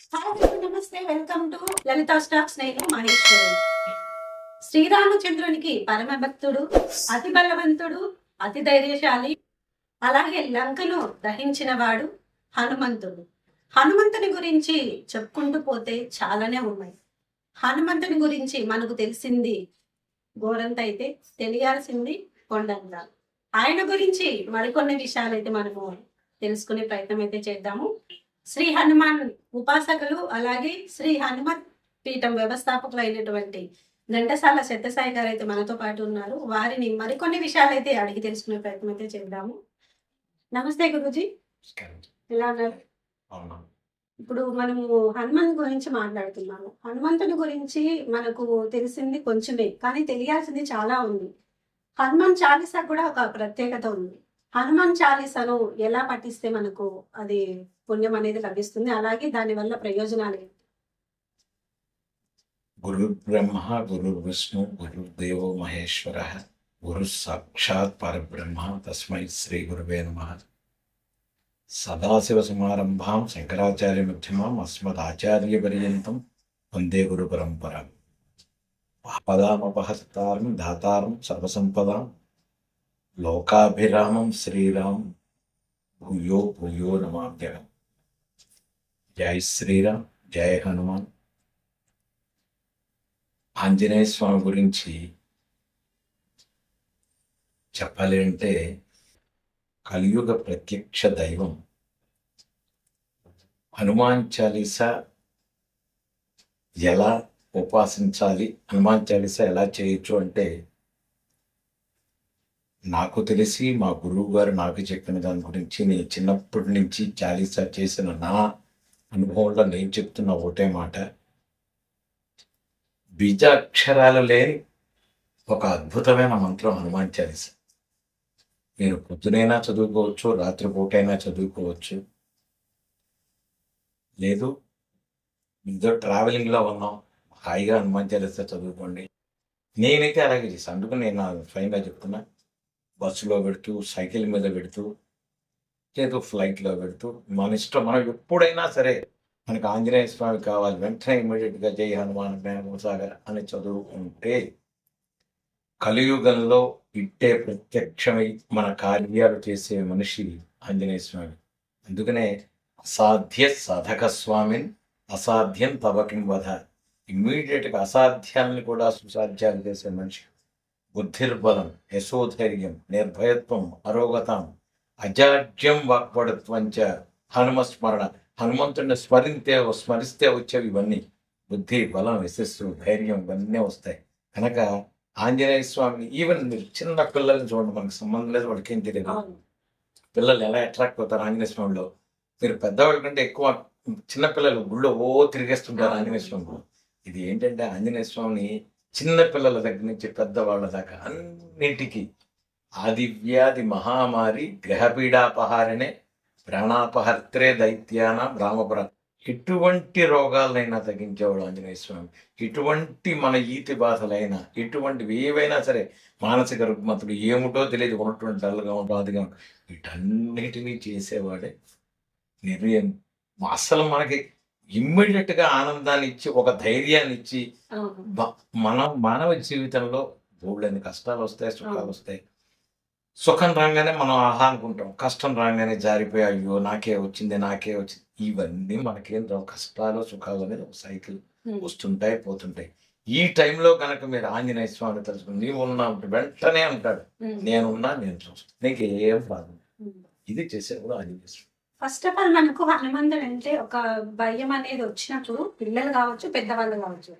Hi నమస్తే. Welcome to Lalitha stocks. నేను మహేశ్వరి. శ్రీరామచంద్రునికి పరమ భక్తుడు అతి బలవంతుడు అతి ధైర్యశాలి అలాగే లంకను దహించిన వాడు హనుమంతుడు. హనుమంతుని గురించి చెప్పుకుంటూ పోతే చాలానే ఉన్నాయి. హనుమంతుని గురించి మనకు తెలిసింది గోరంత అయితే తెలియాల్సింది కొండంత. ఆయన గురించి మరికొన్ని విషయాలు అయితే మనము తెలుసుకునే ప్రయత్నం అయితే చేద్దాము. శ్రీ హనుమాన్ ఉపాసకులు అలాగే శ్రీ హనుమత్ పీఠం వ్యవస్థాపకులు అయినటువంటి ఘంటసాల సత్యసాయి గారు అయితే మనతో పాటు ఉన్నారు. వారిని మరికొన్ని విషయాలు అయితే అడిగి తెలుసుకునే ప్రయత్నం అయితే చేద్దాము. నమస్తే గురుజీ. ఎలా ఉన్నారు? ఇప్పుడు మనము హనుమంత్ గురించి మాట్లాడుతున్నాము. హనుమంతుని గురించి మనకు తెలిసింది కొంచెమే కానీ తెలియాల్సింది చాలా ఉంది. హనుమాన్ చాలీసా కూడా ఒక ప్రత్యేకత ఉంది. హనుమాన్ చాలీసాను ఎలా పఠిస్తే మనకు అది పుణ్యం అనేది లభిస్తుంది? అలాగే దాని వల్ల ప్రయోజనాలు ఏంటి? గురు బ్రహ్మ గురు విష్ణు గురుదేవో మహేశ్వర గురు సాక్షాత్ పరబ్రహ్మ తస్మై శ్రీ గురువే నమ. సదాశివ సమారంభాం శంకరాచార్య మధ్యమాం అస్మదాచార్య పర్యంతం వందే గురు పరంపర. ఆపదామపహస్తారం దాతారం సర్వసంపదాం లోకాభిరామం శ్రీరామ్. భూయో భూయో నమాభ్యగం జై శ్రీరామ్ జై హనుమాన్. ఆంజనేయ స్వామి గురించి చెప్పాలి అంటే కలియుగ ప్రత్యక్ష దైవం హనుమాన్ చాలీస ఎలా ఉపాసించాలి హనుమాన్ చాలీస ఎలా చేయొచ్చు అంటే నాకు తెలిసి మా గురువు గారు నాకు చెప్పిన దాని గురించి నేను చిన్నప్పటి నుంచి చాలీసా చేసిన నా అనుభవంలో నేను చెప్తున్న ఒకటే మాట. బీజాక్షరాలు లేని ఒక అద్భుతమైన మంత్రం హనుమాన్ చాలీస. మీరు పొద్దునైనా చదువుకోవచ్చు రాత్రిపూటైనా చదువుకోవచ్చు. లేదు ఏదో ట్రావెలింగ్లో ఉన్నాం. హాయిగా హనుమాన్ చాలీస చదువుకోండి. నేనైతే అలాగే చేస్తాను అందుకు నేను ఫైన్గా చెప్తున్నా. బస్సులో పెడుతూ సైకిల్ మీద పెడుతూ లేదు ఫ్లైట్లో పెడుతూ మన ఇష్టం మనం ఎప్పుడైనా సరే మనకు ఆంజనేయ స్వామి కావాలి వెంటనే ఇమీడియట్గా జై హనుమాన్ మేఘసాగర్ అని చదువుకుంటే కలియుగంలో ఇట్టే ప్రత్యక్షమై మన కార్యాలు చేసే మనిషి ఆంజనేయ స్వామి. అందుకనే అసాధ్య సాధక స్వామిని అసాధ్యం తవకిం వధ. ఇమ్మీడియట్గా అసాధ్యాన్ని కూడా సుసాధ్యాలు చేసే మనిషి. బుద్ధిర్బలం యశోధైర్యం నిర్భయత్వం అరోగతం అజాడ్యం వాక్పడత్వంచ హనుమస్మరణ హనుమంతుడిని స్మరిస్తే స్మరిస్తే వచ్చేవి ఇవన్నీ బుద్ధి బలం యశస్సు ధైర్యం ఇవన్నీ వస్తాయి. కనుక ఆంజనేయ స్వామిని ఈవెన్ మీరు చిన్న పిల్లల్ని చూడండి మనకు సంబంధం లేదు వాళ్ళకి ఏం తెలియదు పిల్లలు ఎలా అట్రాక్ట్ అవుతారు ఆంజనేయ స్వామిలో? మీరు పెద్దవాళ్ళ కంటే ఎక్కువ చిన్న పిల్లలు గుళ్ళో ఓ తిరిగేస్తుంటారు ఆంజనేయ స్వామి ఇది ఏంటంటే ఆంజనేయ స్వామిని చిన్నపిల్లల దగ్గర నుంచి పెద్దవాళ్ళ దాకా అన్నింటికి ఆది వ్యాధి మహామారి గ్రహపీడాపహారనే ప్రాణాపహర్త్రే దైత్యాన రామపుర. ఎటువంటి రోగాలైనా తగ్గించేవాడు ఆంజనేయ స్వామి. ఇటువంటి మన ఈతి బాధలైనా ఇటువంటివి ఏవైనా సరే మానసిక రుగ్మతులు ఏమిటో తెలియదు ఉన్నటువంటి డల్గా ఉండదు అదిగా వీటన్నిటినీ చేసేవాడే నిర్వయం అసలు మనకి ఇమ్మీడియట్గా ఆనందాన్ని ఇచ్చి ఒక ధైర్యాన్ని ఇచ్చి మనం మానవ జీవితంలో బోళ్ళని కష్టాలు వస్తాయి సుఖాలు వస్తాయి సుఖం రాగానే మనం ఆహా అనుకుంటాం. కష్టం రాగానే జారిపోయి అయ్యో నాకే వచ్చింది నాకే వచ్చింది. ఇవన్నీ మనకేం రావు. కష్టాలు సుఖాలు అనేది ఒక సైకిల్. వస్తుంటాయి పోతుంటాయి. ఈ టైంలో కనుక మీరు ఆంజనేయ స్వామిని తెలుసుకుని నీవు ఉన్నా వెంటనే అంటాడు. నేనున్నా నేను చూస్తాను నీకు ఏం బాధ. ఇది చేసేవాడు Anjaneya Swamy. First of all మనకు హనుమంతుడు అంటే ఒక భయం అనేది వచ్చినప్పుడు పిల్లలు కావచ్చు పెద్దవాళ్ళు కావచ్చు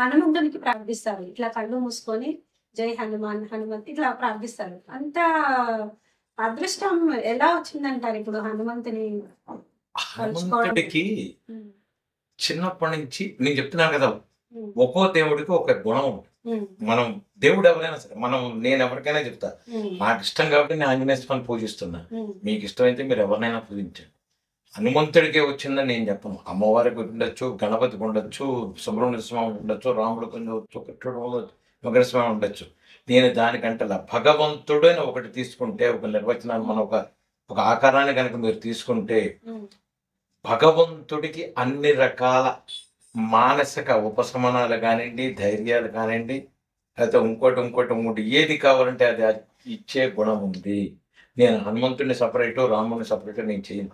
హనుమంతునికి ప్రార్థిస్తారు. ఇట్లా కళ్ళు మూసుకొని జై హనుమాన్ హనుమంత్ ఇట్లా ప్రార్థిస్తారు. అంత అదృష్టం ఎలా వచ్చిందంటారు ఇప్పుడు హనుమంతుని హనుమంతుడికి చిన్నప్పటి నుంచి నేను చెప్తున్నాను కదా ఒక్కో దేవుడికి ఒక గుణం ఉంటుంది. మనం దేవుడు ఎవరైనా సరే మనం నేను ఎవరికైనా చెప్తా నాకు ఇష్టం కాబట్టి నేను ఆంజనేయ స్వామిని పూజిస్తున్నా. మీకు ఇష్టమైతే మీరు ఎవరినైనా పూజించండి. హనుమంతుడికే వచ్చిందని నేను చెప్పను. అమ్మవారికి ఉండొచ్చు గణపతికి ఉండొచ్చు సుబ్రహ్మణ్య స్వామి ఉండొచ్చు రాముడికి ఉండొచ్చు కృష్ణుడు ఉండొచ్చు మకర స్వామి ఉండొచ్చు. నేను దానికంటే లా భగవంతుడు అని ఒకటి తీసుకుంటే ఒక నిర్వచనాన్ని మనం ఒక ఒక ఆకారాన్ని కనుక మీరు తీసుకుంటే భగవంతుడికి అన్ని రకాల మానసిక ఉపశమనాలు కానివ్వండి ధైర్యాలు కానివ్వండి లేకపోతే ఇంకోటి ఇంకోటి ఇంకోటి ఏది కావాలంటే అది ఇచ్చే గుణం ఉంది. నేను హనుమంతుడిని సపరేటు రాముడిని సపరేటు నేను చేయను.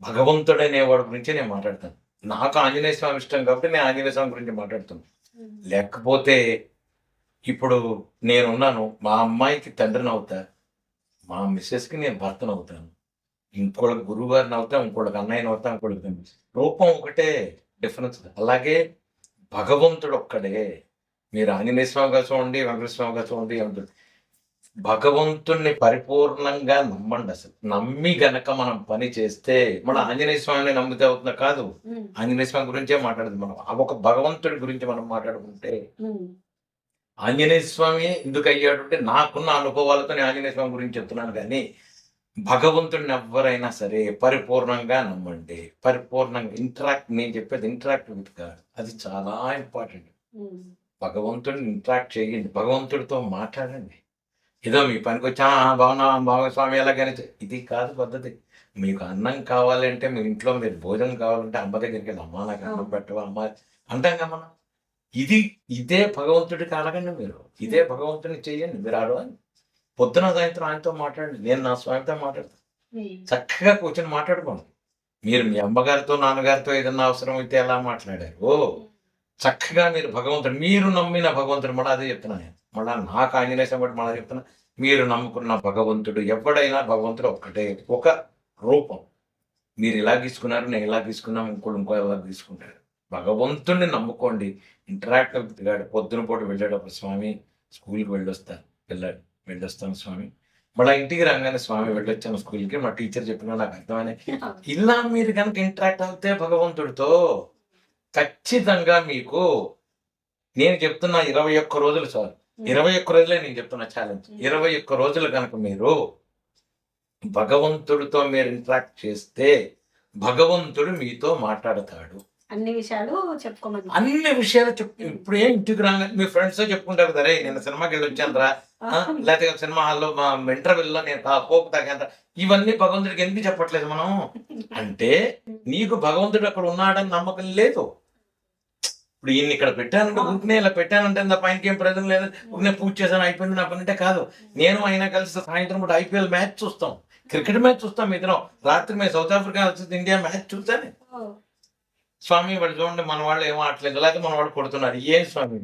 భగవంతుడు అనేవాడి గురించి నేను మాట్లాడతాను. నాకు ఆంజనేయ స్వామి ఇష్టం కాబట్టి నేను ఆంజనేయ స్వామి గురించి మాట్లాడుతాను లేకపోతే ఇప్పుడు నేనున్నాను మా అమ్మాయికి తండ్రిని అవుతా మా మిస్సెస్కి నేను భర్తను అవుతాను. ఇంకోళ్ళకి గురువు గారిని అవుతా ఇంకోళ్ళకి అన్నయ్యని అవుతా ఇంకోళ్ళకి. రూపం ఒకటే. డిఫరెన్స్ అలాగే భగవంతుడు ఒక్కడే. మీరు ఆంజనేయ స్వామి గారు చూడండి వెంకటేశ్వర స్వామి గారు చూడండి ఏమంటుంది భగవంతుణ్ణి పరిపూర్ణంగా నమ్మండి అసలు. నమ్మి గనక మనం పని చేస్తే మన ఆంజనేయ స్వామిని నమ్మితే అవుతుందా కాదు? ఆంజనేయ స్వామి గురించే మాట్లాడదు మనం. ఆ ఒక భగవంతుడి గురించి మనం మాట్లాడుకుంటే ఆంజనేయ స్వామి ఎందుకు అయ్యాడు అంటే నాకున్న అనుభవాలతో నేను ఆంజనేయ స్వామి గురించి చెప్తున్నాను కానీ భగవంతుడిని ఎవరైనా సరే పరిపూర్ణంగా నమ్మండి. పరిపూర్ణంగా ఇంటరాక్ట్ నేను చెప్పేది ఇంటరాక్ట్ విత్ గాడ్ అది చాలా ఇంపార్టెంట్ భగవంతుడిని ఇంటరాక్ట్ చేయండి. భగవంతుడితో మాట్లాడండి. ఏదో మీ పనికి వచ్చా బాగున్నా బాగా స్వామి ఎలాగని ఇది కాదు పద్ధతి. మీకు అన్నం కావాలంటే మీ ఇంట్లో మీరు భోజనం కావాలంటే అమ్మ దగ్గరికి వెళ్ళి అమ్మ నాకు అన్నం పెట్టవా అమ్మ? అంటాం కదా మనం. ఇది ఇదే భగవంతుడికి అడగండి మీరు. ఇదే భగవంతుని చెయ్యండి మీరు అడగండి పొద్దున సాయంత్రం ఆయనతో మాట్లాడండి. నేను నా స్వామితో మాట్లాడతాను ఉమ్, చక్కగా కూర్చొని మాట్లాడుకోండి. మీరు మీ అమ్మగారితో నాన్నగారితో ఏదన్నా అవసరం అయితే ఎలా మాట్లాడారు? ఓ చక్కగా మీరు భగవంతుడు మీరు నమ్మిన భగవంతుడు మళ్ళీ అదే చెప్తున్నా నేను. మళ్ళా నాకు ఆంజనేయ కూడా మళ్ళీ చెప్తున్నా. మీరు నమ్ముకున్న భగవంతుడు ఎవడైనా భగవంతుడు ఒక్కటే. ఒక రూపం. మీరు ఇలా తీసుకున్నారు నేను ఇలా తీసుకున్నాం ఇంకోటి ఇంకో ఇలా తీసుకుంటాడు భగవంతుడిని నమ్ముకోండి. ఇంటరాక్ట్ అవుతాడు పొద్దున పూట వెళ్ళేటప్పుడు స్వామి స్కూల్కి వెళ్ళొస్తాను వెళ్ళాడు వెళ్ళొస్తాను స్వామి. మళ్ళీ ఇంటికి రాగానే స్వామి వెళ్ళొచ్చాను స్కూల్కి. మా టీచర్ చెప్పిన నాకు అర్థమని ఇలా మీరు కనుక ఇంటరాక్ట్ అవుతే భగవంతుడితో ఖచ్చితంగా మీకు నేను చెప్తున్నా ఇరవై ఒక్క రోజులు సార్. ఇరవై ఒక్క రోజులే నేను చెప్తున్నా ఛాలెంజ్ ఇరవై ఒక్క రోజులు కనుక మీరు భగవంతుడితో మీరు ఇంటరాక్ట్ చేస్తే భగవంతుడు మీతో మాట్లాడతాడు. అన్ని విషయాలు చెప్పుకోమని అన్ని విషయాలు చెప్పు. ఇప్పుడు ఏం ఇంటికి రాగా మీ ఫ్రెండ్స్ చెప్పుకుంటారు సరే నేను సినిమాకి వెళ్ళి వచ్చాను రా లేకపోతే సినిమా హాల్లో మా ఇంటర్వెల్లో నేను కోపు తాగాను రా. ఇవన్నీ భగవంతుడికి ఎందుకు చెప్పట్లేదు మనం? అంటే నీకు భగవంతుడు అక్కడ ఉన్నాడని నమ్మకం లేదు. ఇప్పుడు ఈయన ఇక్కడ పెట్టానంటే ఊరికనే ఇలా పెట్టానంటే నా పైనకి ఏం ప్రజలు లేదు? ఊరికనే పూజ చేశాను అయిపోయింది నా పని అంటే కాదు. నేను అయినా కలిసి సాయంత్రం పూట ఐపీఎల్ మ్యాచ్ చూస్తాం. క్రికెట్ మ్యాచ్ చూస్తాం ఇద్దరం. రాత్రి మేము సౌత్ ఆఫ్రికా వచ్చి ఇండియా మ్యాచ్ చూస్తాను స్వామి వాళ్ళు చూడండి మన వాళ్ళు ఏం ఆడలేదు లేకపోతే మన వాళ్ళు కొడుతున్నారు. ఏం స్వామి.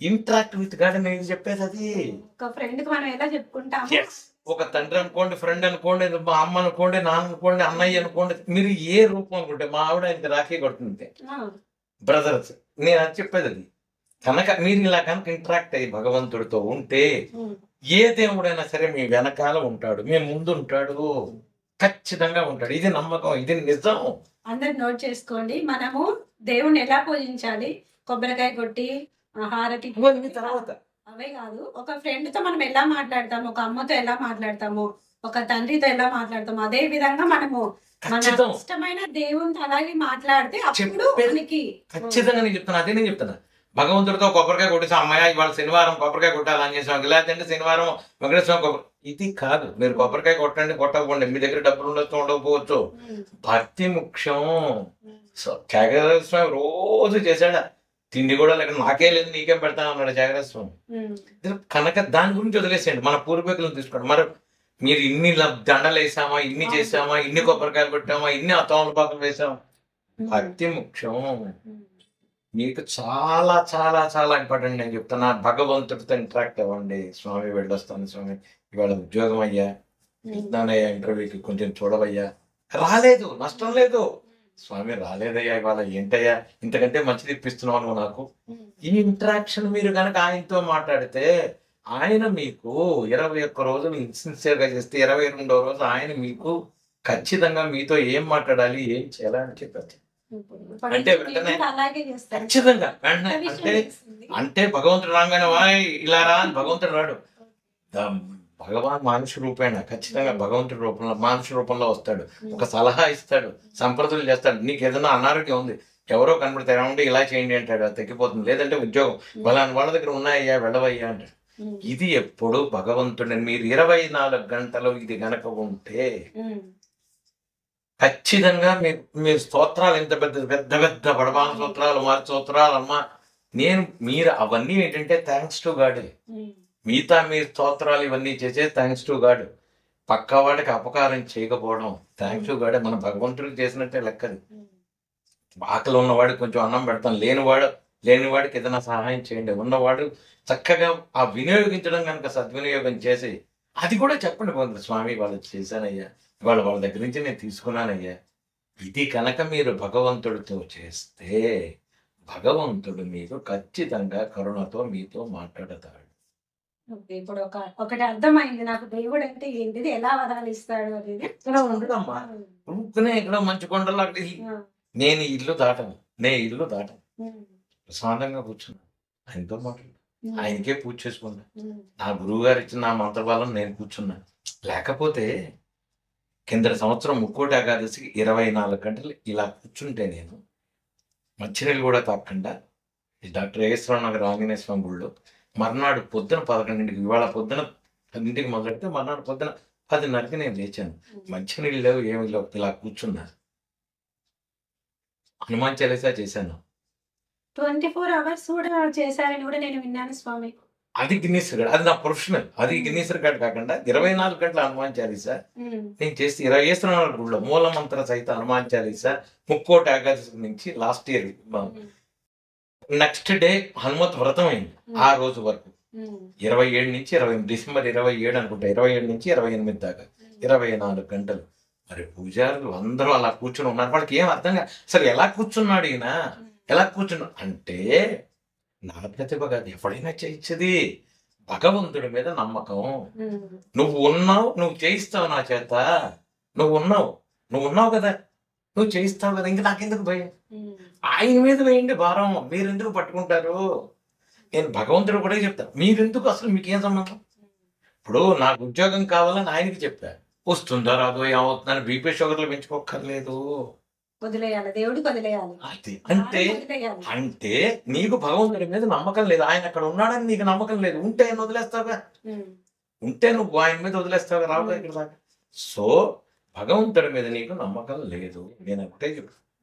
ఇంటరాక్ట్ విత్ గాడ్ నేను చెప్పేది అది. ఒక ఫ్రెండ్కి మనం ఎలా చెప్పుకుంటాము Yes. ఒక తండ్రి అనుకోండి ఫ్రెండ్ అనుకోండి మా అమ్మ అనుకోండి నాన్న అనుకోండి అన్నయ్య అనుకోండి మీరు ఏ రూపం అనుకుంటే మా ఆవిడ ఇంత రాఖీ కొడుతుంది బ్రదర్స్ నేను అది చెప్పేది అది. కనుక మీరు ఇలా కనుక ఇంటరాక్ట్ అయ్యి భగవంతుడితో ఉంటే ఏ దేవుడైనా సరే మీ వెనకాల ఉంటాడు మీ ముందు ఉంటాడు ఖచ్చితంగా ఉంటాడు. ఇది నమ్మకం ఇది నిజం. అందరు నోట్ చేసుకోండి మనము దేవుణ్ణి ఎలా పూజించాలి? కొబ్బరికాయ కొట్టి హారతి తర్వాత. అవే కాదు ఒక ఫ్రెండ్తో మనం ఎలా మాట్లాడతాము? ఒక అమ్మతో ఎలా మాట్లాడతాము? ఒక తండ్రితో ఎలా మాట్లాడతాము? అదే విధంగా మనము మన ఇష్టమైన దేవునితో అలాగే మాట్లాడితే అప్పుడు మనకి ఖచ్చితంగా నేను చెప్తున్నా అదే నేను చెప్తున్నా. భగవంతుడితో కొబ్బరికాయ కొట్టేసి అమ్మాయి ఇవాళ శనివారం కొబ్బరికాయ కొట్టాలి అని చేసాం లేదంటే శనివారం వెంకటేశ్వరం కొబ్బరి ఇది కాదు. మీరు కొబ్బరికాయ కొట్టండి కొట్టకపోండి. మీ దగ్గర డబ్బులు ఉండొచ్చు ఉండకపోవచ్చు. భక్తి ముఖ్యం. సో రోజు చేశాడా? తిండి కూడా లేక నాకే లేదు నీకేం పెడతాను అన్నాడు త్యాగరాజ స్వామి. కనుక దాని గురించి వదిలేసేయండి మన పూర్వీకులను తీసుకోండి. మరి మీరు ఇన్ని దండలు వేసామా ఇన్ని చేసామా ఇన్ని కొబ్బరికాయలు కొట్టామా ఇన్ని తోమలపాకలు వేసామా? భక్తి ముఖ్యం మీకు చాలా చాలా చాలా ఇంపార్టెంట్ నేను చెప్తున్నా. భగవంతుడితో ఇంటరాక్ట్ అవ్వండి స్వామి వెళ్ళొస్తాను స్వామి. ఇవాళ ఉద్యోగం అయ్యా ఇంటర్వ్యూకి కొంచెం చూడవయ్యా. రాలేదు నష్టం లేదు. స్వామి రాలేదయ్యా ఇవాళ. ఏంటయ్యా? ఇంతకంటే మంచిది ఇప్పిస్తున్నావు నువ్వు నాకు. ఈ ఇంటరాక్షన్ మీరు కనుక ఆయనతో మాట్లాడితే ఆయన మీకు ఇరవై ఒక్క రోజులు సిన్సియర్గా చేస్తే ఇరవై రెండో రోజు ఆయన మీకు ఖచ్చితంగా మీతో ఏం మాట్లాడాలి ఏం చేయాలని చెప్పారు అంటే వెంటనే- ఖచ్చితంగా వెంటనే అంటే. అంటే భగవంతుడు రాగానే వాయ్ ఇలా రా అని భగవంతుడు రాడు. భగవాన్ మానుష రూపేణ ఖచ్చితంగా భగవంతుడి రూపంలో మానుష రూపంలో వస్తాడు. ఒక సలహా ఇస్తాడు సంప్రదలు చేస్తాడు. నీకు ఏదైనా అనారోగ్యం ఉంది ఎవరో కనబడతారు ఏమంటే ఇలా చేయండి అంటాడు అది తగ్గిపోతుంది. లేదంటే ఉద్యోగం వాళ్ళ వాళ్ళ దగ్గర ఉన్నాయ్యా వెళ్ళవయ్యా అంటాడు. ఇది ఎప్పుడు భగవంతుడిని మీరు ఇరవై నాలుగు గంటలు ఇది గనక ఉంటే ఖచ్చితంగా మీరు మీ స్తోత్రాలు ఎంత పెద్ద పెద్ద పెద్ద బడబాన స్తోత్రాలు మారి స్తోత్రాలు అమ్మా. నేను మీరు అవన్నీ ఏంటంటే థ్యాంక్స్ టు గాడ్ మిగతా మీ స్తోత్రాలు ఇవన్నీ చేసే థ్యాంక్స్ టు గాడ్ పక్కవాడికి అపకారం చేయకపోవడం థ్యాంక్స్ టు గాడ్ మన భగవంతుడికి చేసినట్టే లెక్కది ఆకలి ఉన్నవాడికి కొంచెం అన్నం పెడతాం లేనివాడు లేనివాడికి ఏదైనా సహాయం చేయండి. ఉన్నవాడు చక్కగా ఆ వినియోగించడం కనుక సద్వినియోగం చేసి అది కూడా చెప్పండి కొంత స్వామి వాళ్ళు చేశానయ్యా వాళ్ళు వాళ్ళ దగ్గర నుంచి నేను తీసుకున్నానయ్యా. ఇది కనుక మీరు భగవంతుడితో చేస్తే భగవంతుడు మీరు ఖచ్చితంగా కరుణతో మీతో మాట్లాడతాడు. ఓకే, ఇప్పుడు ఒక ఒకటి అర్థమైంది. నాకు దేవుడు అంటే ఏంటిది ఎలా వరాలు ఇస్తాడు అనేది. ఇక్కడ ఊరికనే ఇక్కడ మంచి కొండలు అక్కడ నేను ఇల్లు దాటను. నే ఇల్లు దాటను. ప్రశాంతంగా కూర్చున్నా. ఆయనతో మాట్లాడు. ఆయనకే పూజ చేసుకున్నా నా గురువు గారు ఇచ్చిన నా మంత్రబలం నేను కూర్చున్నా. లేకపోతే కింద సంవత్సరం ముక్కోటి ఏకాదశికి ఇరవై నాలుగు గంటలు ఇలా కూర్చుంటే నేను మంచినీళ్ళు కూడా తాకుండా డాక్టర్ ఏశ్వరరావు నగర్ ఆంజనేయ స్వామి గుళ్ళో మర్నాడు పొద్దున పదకొండింటికి ఇవాళ పొద్దున పదింటికి మొదలెడితే మర్నాడు పొద్దున పదిన్నరకి నేను లేచాను. మంచినీళ్ళు లేవు ఏమి లేవు ఇలా కూర్చున్నా హనుమాన్ చాలీసా చేశాను. ట్వంటీ ఫోర్ అవర్స్ కూడా చేశారని కూడా నేను విన్నాను స్వామి. అది గిన్నీస్ రికార్డ్. అది నా ప్రొఫెషనల్. అది గిన్నీస్ రికార్డ్ కాకుండా ఇరవై నాలుగు గంటల హనుమాన్ చాలీసా నేను చేస్తే ఇరవై వేస్తున్నాను గుళ్ళో మూలమంత్ర సహిత హనుమాన్ చాలీసా ముక్కోటి ఏకాదశి నుంచి last year next day Hanumath Vratham అయింది ఆ రోజు వరకు. ఇరవై ఏడు నుంచి ఇరవై డిసెంబర్ ఇరవై ఏడు అనుకుంటా ఇరవై ఏడు నుంచి ఇరవై ఎనిమిది దాకా ఇరవై నాలుగు గంటలు. మరి పూజారులు అందరూ అలా కూర్చుని ఉన్నారు వాళ్ళకి ఏం అర్థం కాదు. అసలు ఎలా కూర్చున్నాడు ఈయన? ఎలా కూర్చున్నాడు అంటే నా ప్రతిభ కాదు ఎవడైనా చేయించది. భగవంతుడి మీద నమ్మకం. నువ్వు ఉన్నావు నువ్వు చేయిస్తావు నా చేత. నువ్వు ఉన్నావు నువ్వు ఉన్నావు కదా. నువ్వు చేయిస్తావు కదా ఇంక నాకెందుకు భయం? ఆయన మీద వేయండి భారం. మీరు ఎందుకు పట్టుకుంటారు? నేను భగవంతుడు కూడా చెప్తాను మీరెందుకు అసలు మీకేం సంబంధం? ఇప్పుడు నాకు ఉద్యోగం కావాలని ఆయనకి చెప్పా. వస్తుందో రాదో ఏమవుతుందని బీపీ షుగర్లు పెంచుకోక్కర్లేదు. వదిలేయాలి. దేవుడికి వదిలేయాలి. అది అంటే అంటే నీకు భగవంతుడి మీద నమ్మకం లేదు. ఆయన అక్కడ ఉన్నాడని నీకు నమ్మకం లేదు. ఉంటే ఆయన వదిలేస్తావుగా ఉమ్, ఉంటే నువ్వు ఆయన మీద వదిలేస్తావుగా రావు ఇక్కడ దాకా సో భగవంతుడి మీద నీకు నమ్మకం లేదు. నేను ఒకటే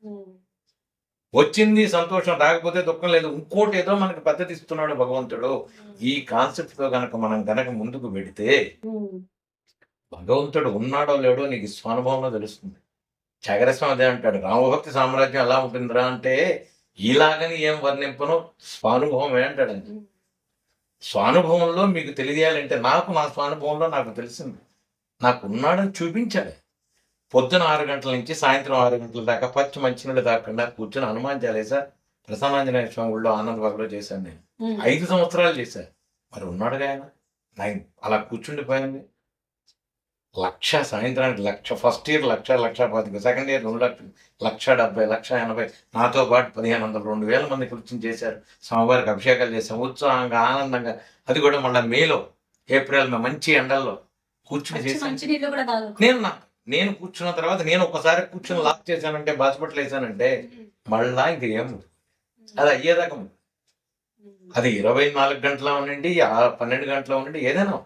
ఉమ్, వచ్చింది సంతోషం రాకపోతే దుఃఖం లేదు. ఇంకోటి ఏదో మనకి పద్ధతి ఇస్తున్నాడు భగవంతుడు. ఈ కాన్సెప్ట్తో గనక మనం గనక ముందుకు పెడితే భగవంతుడు ఉన్నాడో లేడో నీకు స్వానుభవంలో తెలుస్తుంది. చగరస్వామి అదే అంటాడు రామభక్తి సామ్రాజ్యం ఎలా ఉంటుందిరా అంటే ఇలాగని ఏం వర్ణింపను? స్వానుభవమే అంటాడు స్వానుభవంలో మీకు తెలియాలంటే నాకు నా స్వానుభవంలో నాకు తెలిసింది. నాకు ఉన్నాడని చూపించాడు పొద్దున ఆరు గంటల నుంచి సాయంత్రం ఆరు గంటల దాకా పచ్చి మంచినీళ్ళు తాకుండా కూర్చొని హనుమాన్ చాలీసా ప్రసన్నాంజనేయ స్వామి గుళ్ళో ఆనందబాగులో చేశాను నేను. ఐదు సంవత్సరాలు చేశా. మరి ఉన్నాడుగా ఆయన? నైన్. అలా కూర్చుండిపోయింది లక్ష సాయంత్రానికి లక్ష ఫస్ట్ ఇయర్ లక్ష లక్ష పాతిక సెకండ్ ఇయర్ రెండు లక్షలు లక్ష డెబ్బై లక్ష ఎనభై. నాతో పాటు పదిహేను వందలు రెండు వేల మంది కూర్చుని చేశారు. స్వామివారికి అభిషేకాలు చేశాం. ఉత్సాహంగా ఆనందంగా. అది కూడా మళ్ళీ మేలో ఏప్రిల్ మే మంచి ఎండల్లో కూర్చుని చేశాను. తాగు. నేను నా నేను కూర్చున్న తర్వాత నేను ఒకసారి కూర్చుని లాక్ చేశానంటే బాసిపట్లు వేసానంటే మళ్ళా ఇంక ఏం? అది అయ్యేదాకా ఉంది. అది ఇరవై నాలుగు గంటల ఉండండి పన్నెండు గంటల ఉండండి ఏదైనా.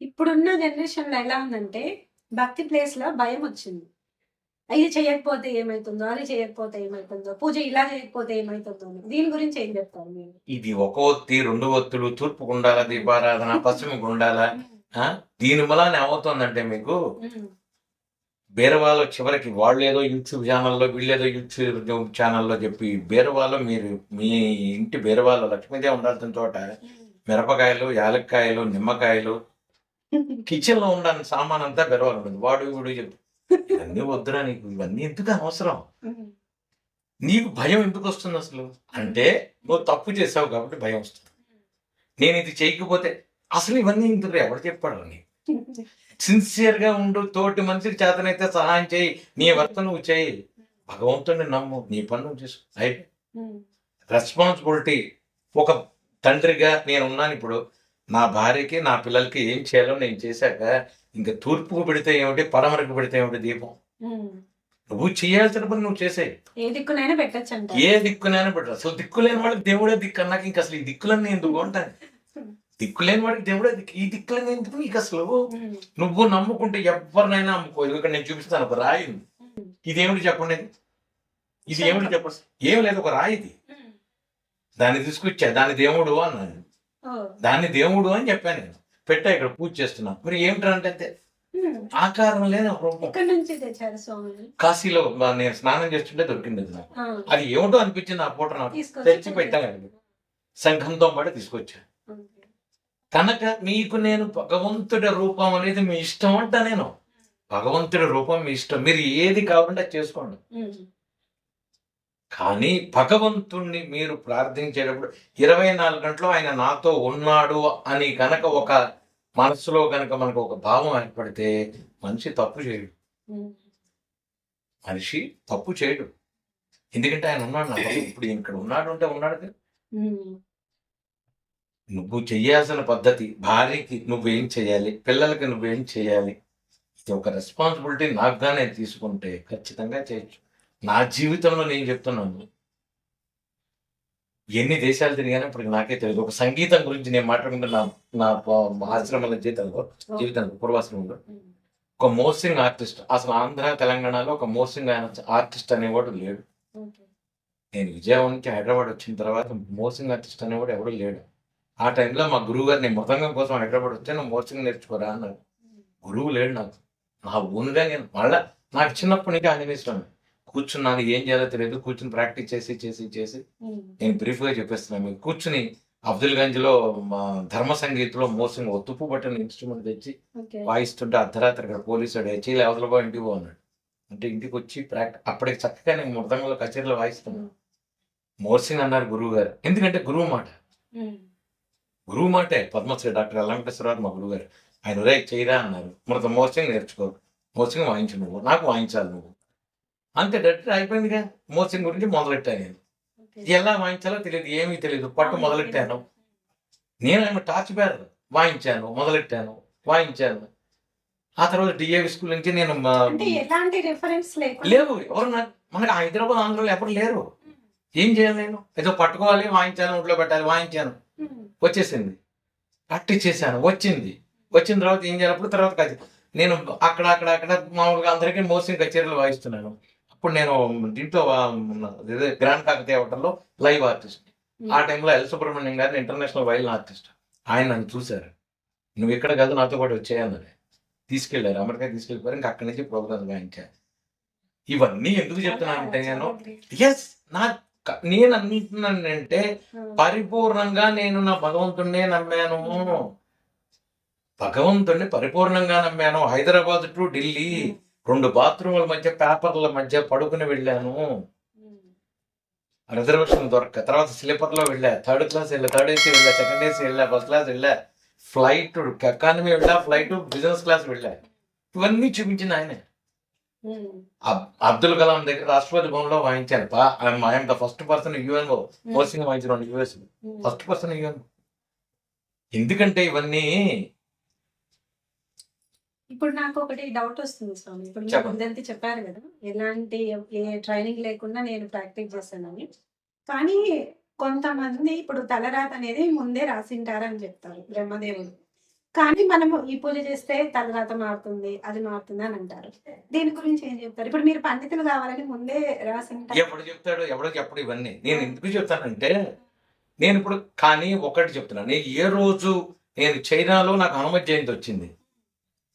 ఇప్పుడున్న జనరేషన్లో ఎలా ఉందంటే భక్తి ప్లేస్లో భయం వచ్చింది. ఇది చేయకపోతే ఏమైతుందో అది చేయకపోతే ఏమైతుందో పూజ ఇలా చేయకపోతే ఏమైతుందో. దీని గురించి ఏం చెప్తారు మీరు? ఇది ఒక ఒత్తి రెండు ఒత్తులు తూర్పు గుండాల దీపారాధన పశ్చిమ గుండాల? దీని వలన ఏమవుతుందంటే మీకు బీరవాలో చివరికి వాళ్ళు ఏదో యూట్యూబ్ ఛానల్లో వీళ్ళేదో యూట్యూబ్ ఛానల్లో చెప్పి బీరవాలో మీరు మీ ఇంటి బీరవాలో లక్ష్మీదేవి ఉండాల్సిన చోట మిరపకాయలు యాలక్కాయలు నిమ్మకాయలు కిచెన్లో ఉండాలని సామాన్ అంతా బెరవాలి ఉంటుంది. వాడు వీడు చెప్పి ఇవన్నీ వద్దురా నీకు ఇవన్నీ ఎందుకు అవసరం? నీకు భయం ఎందుకు వస్తుంది అసలు? అంటే నువ్వు తప్పు చేసావు కాబట్టి భయం వస్తుంది. నేను ఇది చేయకపోతే అసలు ఇవన్నీ ఎందుకు ఎవరు చెప్పాడు నీకు సిన్సియర్గా ఉండు తోటి మనిషికి చేతనైతే సహాయం చేయి. నీ వర్త నువ్వు చేయి. భగవంతుని నమ్ము నీ పని నువ్వు చేసుకో అయిపోయి ఉమ్, రెస్పాన్సిబిలిటీ ఒక తండ్రిగా నేను ఉన్నాను ఇప్పుడు. నా భార్యకి నా పిల్లలకి ఏం చేయాలో నేను చేశాక ఇంకా తూర్పుకు పెడితే ఏమిటి పడమరకు పెడితే ఏమిటి దీపం? ఉమ్. నువ్వు చేయాల్సిన పని నువ్వు చేసేయి ఏ దిక్కునైనా పెట్టచ్చు ఏ దిక్కునైనా పెట్టు అసలు దిక్కు లేని వాడికి దేవుడే దిక్కు. అన్నాక ఇంకా అసలు ఈ దిక్కులన్నీ ఎందుకు ఉంటాయి దిక్కు లేని వాడికి దేవుడే దిక్కు. ఈ దిక్కులన్నీ ఎందుకు? నీకు అసలు నువ్వు నమ్ముకుంటే ఎవరినైనా అమ్ముకో ఇక్కడ నేను చూపిస్తాను ఒక రాయి ఉంది. ఇది ఏమిటి చెప్పండి? ఇది ఏమిటి చెప్పండి? ఏం లేదు ఒక రాయి ఇది. దాన్ని తీసుకొచ్చా? దాని దేవుడు అన్నాను. దాన్ని దేవుడు అని చెప్పాను నేను. పెట్టా ఇక్కడ పూజ చేస్తున్నా. మరి ఏమిటంటే. ఆకారం లేని ఒక రూపం. ఎక్కడి నుంచి తెచ్చారు స్వామి కాశీలో నేను స్నానం చేస్తుంటే దొరికింది అది నాకు. ఆ. అది ఏమిటో అనిపించింది ఆ పూట నాకు. తెచ్చి పెట్టాను. సంఘంతో పాటు తీసుకొచ్చాను. కనుక మీకు నేను భగవంతుడి రూపం అనేది మీ ఇష్టం అంట నేను భగవంతుడి రూపం మీ ఇష్టం మీరు ఏది కావాలంటే అది చేసుకోండి. కానీ భగవంతుణ్ణి మీరు ప్రార్థించేటప్పుడు ఇరవై నాలుగు గంటలు ఆయన నాతో ఉన్నాడు అని కనుక ఒక మనసులో కనుక మనకు ఒక భావం ఏర్పడితే మనిషి తప్పు చేయడు. మనిషి తప్పు చేయడు ఎందుకంటే ఆయన ఉన్నాడు. ఇప్పుడు ఇక్కడ ఉన్నాడు అంటే ఉన్నాడు కదా. నువ్వు చెయ్యాల్సిన పద్ధతి భార్యకి నువ్వేం చేయాలి పిల్లలకి నువ్వేం చేయాలి ఇది ఒక రెస్పాన్సిబిలిటీ నాకుగా నేను తీసుకుంటే ఖచ్చితంగా చేయొచ్చు నా జీవితంలో నేను చెప్తున్నాను ఎన్ని దేశాలు తిరిగానో ఇప్పుడు నాకే తెలియదు ఒక సంగీతం గురించి నేను మాట్లాడుకుంటే నా నా ఆశ్రమాల జీవితంలో జీవితంలో పూర్వాశ్రమంలో. ఒక మోసింగ్ ఆర్టిస్ట్ అసలు ఆంధ్ర తెలంగాణలో ఒక మోసింగ్ ఆర్టిస్ట్ అనేవాడు లేడు. నేను విజయవాడ నుంచి హైదరాబాద్ వచ్చిన తర్వాత మోసింగ్ ఆర్టిస్ట్ అనేవాడు ఎవడు లేడు ఆ టైంలో మా గురువు గారు నేను మృదంగం కోసం హైదరాబాద్ వస్తే నువ్వు మోసింగ్ నేర్చుకోరా అన్నారు. గురువు లేడు నాకు. నా ఓన్గా నేను మళ్ళా నాకు చిన్నప్పటి నుంచి ఆంజనేయ స్వామి. కూర్చున్నాను ఏం చేయాలో తెలియదు. కూర్చుని ప్రాక్టీస్ చేసి చేసి చేసి. నేను బ్రీఫ్గా చెప్పేస్తున్నాను మీకు కూర్చుని అబ్దుల్ గంజ్లో మా ధర్మ సంగీతంలో మోసింగ్ ఓ తుప్పు పట్టిన ఇన్స్ట్రుమెంట్ తెచ్చి. వాయిస్తుంటే అర్ధరాత్రి ఇక్కడ పోలీసు వాడు చీల అవతల పో ఇంటికి పో అన్నాడు. అంటే ఇంటికి వచ్చి ప్రాక్టీ అప్పటికి చక్కగా నేను మృదంగంలో కచేరీలో వాయిస్తున్నాను మోర్సింగ్ అన్నారు గురువు గారు ఎందుకంటే గురువు మాట. గురువు మాటే. పద్మశ్రీ డాక్టర్ అల్లంకటేశ్వరరావు మా గురువు గారు. ఆయన ఒరే చేయరా అన్నారు. మృత మోర్సింగ్ నేర్చుకో. మోర్సింగ్ వాయించు నువ్వు. నాకు వాయించాలి నువ్వు. అంతే డైరెక్ట్ అయిపోయిందిగా. మోర్సింగ్ గురించి మొదలెట్టాను నేను. ఎలా వాయించాలో తెలియదు. ఏమీ తెలియదు. పట్టు మొదలెట్టాను. నేను ఆయన టార్చ్ బేరర్ వాయించాను. మొదలెట్టాను. వాయించాను. ఆ తర్వాత డిఏవి స్కూల్ నుంచి నేను లేవు. ఎవరు మనకి హైదరాబాద్ ఆంధ్రలో ఎవరు లేరు. ఏం చేయాలి నేను? ఏదో పట్టుకోవాలి వాయించాను ఒంట్లో పెట్టాలి వాయించాను. వచ్చేసింది. ప్రాక్టీస్ చేశాను వచ్చింది. వచ్చిన తర్వాత ఏం చేయాలి? అప్పుడు తర్వాత నేను అక్కడ అక్కడ అక్కడ మామూలుగా అందరికీ మోసింగ్ కచేరీలు వాయిస్తున్నాను. అప్పుడు నేను దీంట్లో గ్రాండ్ కాకతీయ హోటల్లో లైవ్ ఆర్టిస్ట్. ఆ టైంలో ఎల్ సుబ్రహ్మణ్యం గారిని ఇంటర్నేషనల్ వైల్ ఆర్టిస్ట్. ఆయన నన్ను చూశారు. నువ్వు ఇక్కడ కాదు నాతో పాటు వచ్చేయన్నది తీసుకెళ్ళారు అమెరికా తీసుకెళ్ళిపోయారు ఇంకా అక్కడి నుంచి ప్రోగ్రామ్ వాయించాను ఇవన్నీ ఎందుకు చెప్తున్నానంటే నేను చాలా great. ఎస్ నా నేను అంటున్నానంటే. పరిపూర్ణంగా నేను నా భగవంతుడినే నమ్మాను. భగవంతుడిని పరిపూర్ణంగా నమ్మాను. హైదరాబాద్ టు ఢిల్లీ రెండు బాత్రూముల మధ్య పేపర్ల మధ్య పడుకుని వెళ్ళాను. రిజర్వేషన్ దొరక్క తర్వాత స్లీపర్లో వెళ్ళా. థర్డ్ క్లాస్ వెళ్ళా థర్డ్ ఏసీ వెళ్ళా సెకండ్ ఏసీ వెళ్ళా ఫస్ట్ క్లాస్ వెళ్ళా. ఫ్లైట్ ఎకానమీ వెళ్ళా ఫ్లైట్ బిజినెస్ క్లాస్ వెళ్ళా. ఇవన్నీ చూపించింది ఆయనే. అబ్దుల్ కలాం దగ్గర రాష్ట్రపతి భవన్లో వాయించాను. I'm the first person UNO మోసింగ్ వాయించిన యుఎస్. ఫస్ట్ పర్సన్ యుఎన్ ఎందుకంటే ఇవన్నీ ఇప్పుడు నాకు ఒకటి డౌట్ వస్తుంది స్వామి. ఇప్పుడు మీరు. ముందంతా చెప్పారు కదా ఎలాంటి ఏ ట్రైనింగ్ లేకుండా నేను ప్రాక్టీస్ చేస్తానని కానీ కొంతమంది ఇప్పుడు తలరాత అనేది ముందే రాసింటారని చెప్తారు బ్రహ్మదేవుడు. కానీ మనము ఈ పూజ చేస్తే తలరాత మారుతుంది అది మారుతుంది అని అంటారు. దీని గురించి ఏం చెప్తారు? ఇప్పుడు మీరు పండితులు కావాలని ముందే రాసింటారు ఎప్పుడు చెప్తాడు ఎవడో చెప్పడు ఇవన్నీ నేను ఎందుకు చెప్తానంటే నేను ఇప్పుడు కానీ ఒకటి చెప్తున్నాను. నేను ఏ రోజు నేను చైనాలో నాకు హనుమత్ జయంతి వచ్చింది.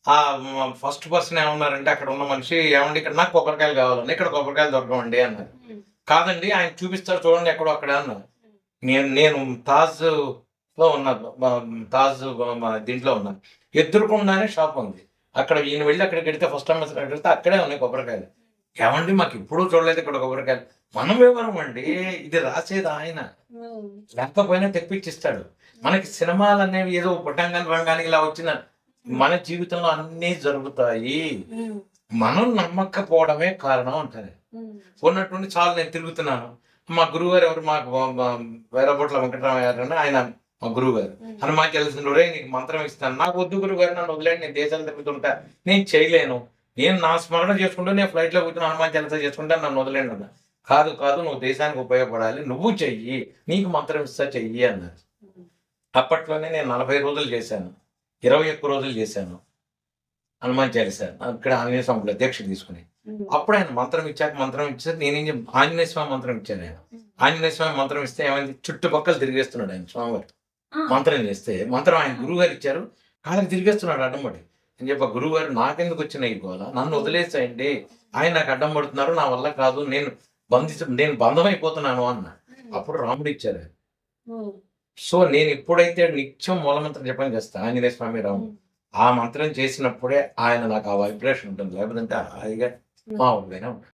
ఆ ఫస్ట్ పర్సన్ ఏమన్నారంటే అక్కడ ఉన్న మనిషి ఏమండి ఇక్కడ నాకు కొబ్బరికాయలు కావాలని ఇక్కడ కొబ్బరికాయలు దొరకవండి అన్నారు. కాదండి ఆయన చూపిస్తారు చూడండి ఎక్కడో అక్కడ అన్నారు. నేను నేను తాజ్ లో ఉన్నా తాజ్ దీంట్లో ఉన్నాను ఎదురుకుండానే షాప్ ఉంది. అక్కడ ఈయన వెళ్ళి అక్కడికి వెళ్తే ఫస్ట్ టైం వెళ్తే అక్కడే ఉన్నాయి కొబ్బరికాయలు. ఏమండి మాకు ఎప్పుడూ చూడలేదు ఇక్కడ కొబ్బరికాయలు. మనం వివరం అండి? ఇది రాసేది ఆయన. లేకపోయినా తెప్పించిస్తాడు. మనకి సినిమాలు అనేవి ఏదో పుట్టంగాని రంగానికి ఇలా వచ్చిన మన జీవితంలో అన్నీ జరుగుతాయి. మనం నమ్మకపోవడమే కారణం అంటారు. ఉన్నటువంటి చాలు నేను తిరుగుతున్నాను. మా గురువు గారు ఎవరు? మాకు వేరబొట్ల వెంకటరామయ్య గారు ఆయన మా గురువు గారు. హనుమాన్ రే నీకు మంత్రం ఇస్తాను. నాకు వద్దు గురువు గారు నన్ను వదిలేండి నేను దేశాలు తిరుగుతుంటా. నేను చేయలేను. నేను నా స్మరణ చేసుకుంటూ నేను ఫ్లైట్లో కూర్చొని హనుమాన్ చలిత చేసుకుంటా నన్ను వదిలేండి అన్న. కాదు కాదు నువ్వు దేశానికి ఉపయోగపడాలి నువ్వు చెయ్యి నీకు మంత్రం ఇస్తా చెయ్యి అన్నారు. అప్పట్లోనే నేను నలభై రోజులు చేశాను. ఇరవై ఒక్క రోజులు చేశాను. హనుమాన్ చాలీస ఇక్కడ ఆంజనేయ స్వామి దీక్ష తీసుకుని. అప్పుడు ఆయన మంత్రం ఇచ్చాక మంత్రం ఇచ్చారు నేనేం ఆంజనేయ స్వామి మంత్రం ఇచ్చాను ఆయన. ఆంజనేయ స్వామి మంత్రం ఇస్తే ఏమైంది? చుట్టుపక్కల తిరిగేస్తున్నాడు ఆయన స్వామివారు. మంత్రం చేస్తే మంత్రం ఆయన గురువు గారు ఇచ్చారు. కాళ్ళకి తిరిగేస్తున్నాడు అడ్డంపడి అని చెప్ప గురువు గారు నాకెందుకు వచ్చిన ఈ గోల? నన్ను వదిలేసాయండి. ఆయన నాకు అడ్డం పడుతున్నారు నా వల్ల కాదు. నేను బంధించ నేను బంధం అయిపోతున్నాను అన్న అప్పుడు రాముడు ఇచ్చారు. సో నేను ఎప్పుడైతే నిత్యం మూలమంత్రం జపం చేస్తా ఆంజనేయ స్వామి రాము ఆ మంత్రం చేసినప్పుడే ఆయన నాకు ఆ వైబ్రేషన్ ఉంటుంది. లేకపోతే హాయిగా మా ఊళ్ళైనా